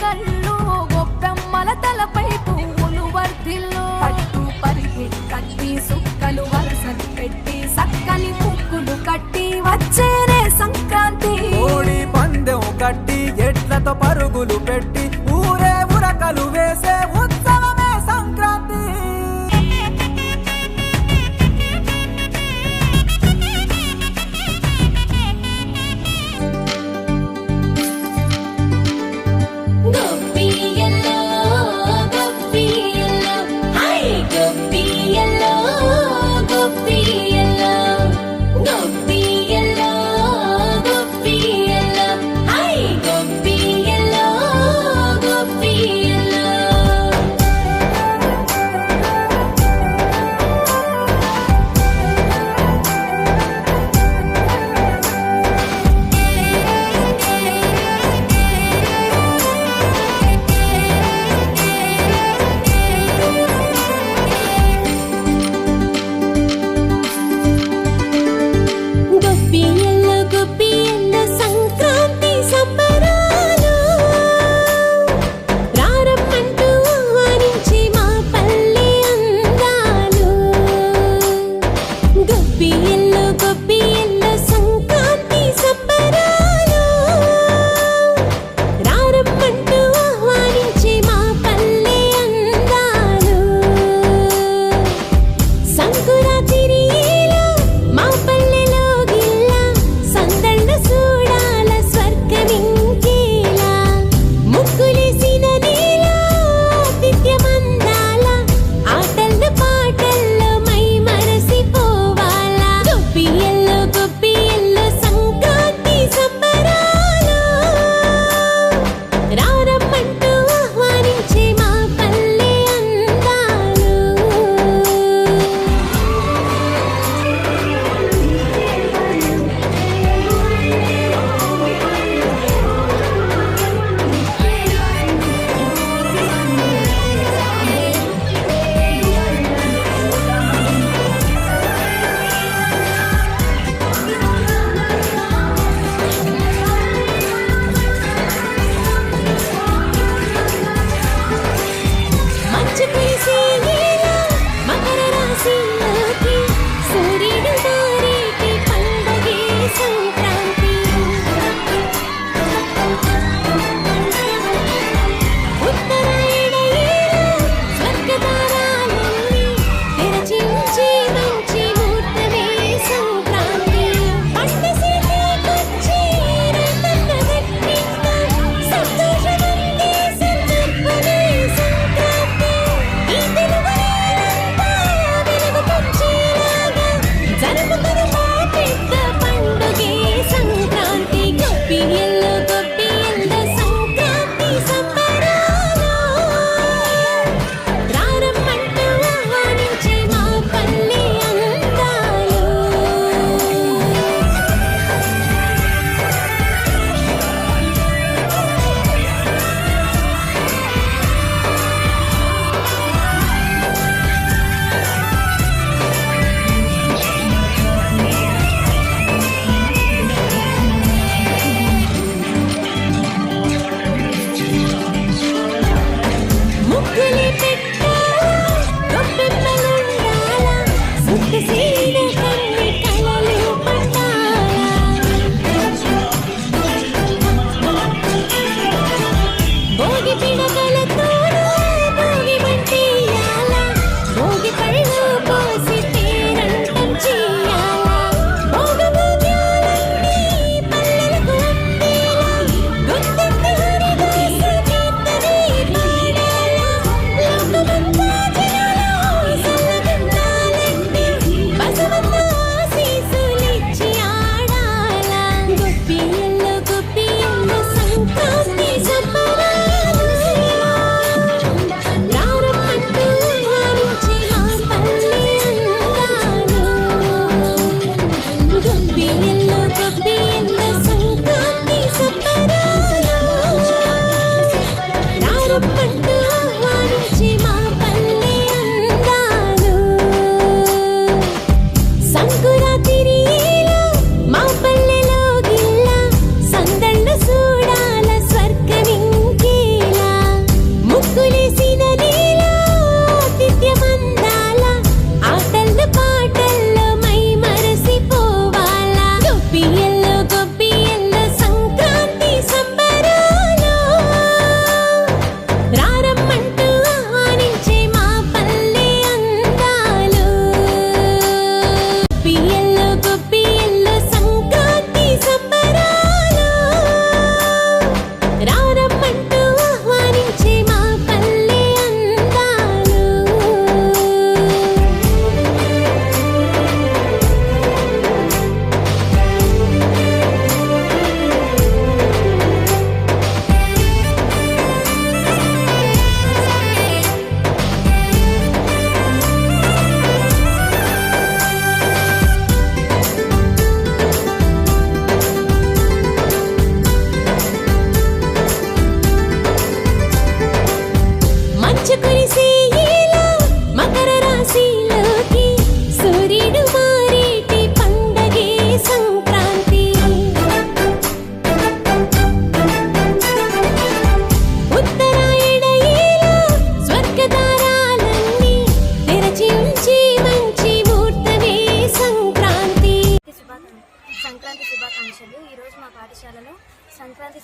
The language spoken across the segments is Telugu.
కళ్ళు గొప్పెమ్మల తలపై しいな。マカラらしい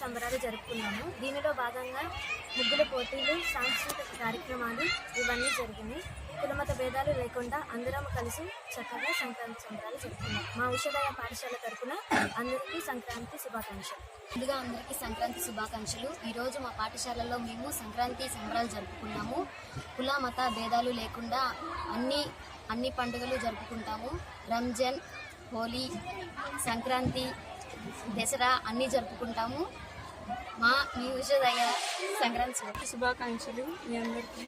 సంబరాలు జరుపుకున్నాము. దీనిలో భాగంగా ముగ్గుల పోటీలు సాంస్కృతిక కార్యక్రమాలు ఇవన్నీ జరిగినాయి. కులమత భేదాలు లేకుండా అందరం కలిసి చక్కగా సంక్రాంతి సంబరాలు జరుపుకున్నాం. మా ఉషోదయ పాఠశాల తరపున అందరికీ సంక్రాంతి శుభాకాంక్షలు. ముందుగా అందరికీ సంక్రాంతి శుభాకాంక్షలు. ఈరోజు మా పాఠశాలలో మేము సంక్రాంతి సంబరాలు జరుపుకున్నాము. కుల మత భేదాలు లేకుండా అన్ని అన్ని పండుగలు జరుపుకుంటాము. రంజాన్ హోలీ సంక్రాంతి దసరా అన్నీ జరుపుకుంటాము. మా మీ ఉషోదయ సంక్రాంతి శుభ- శుభాకాంక్షలు మీ అందరికీ.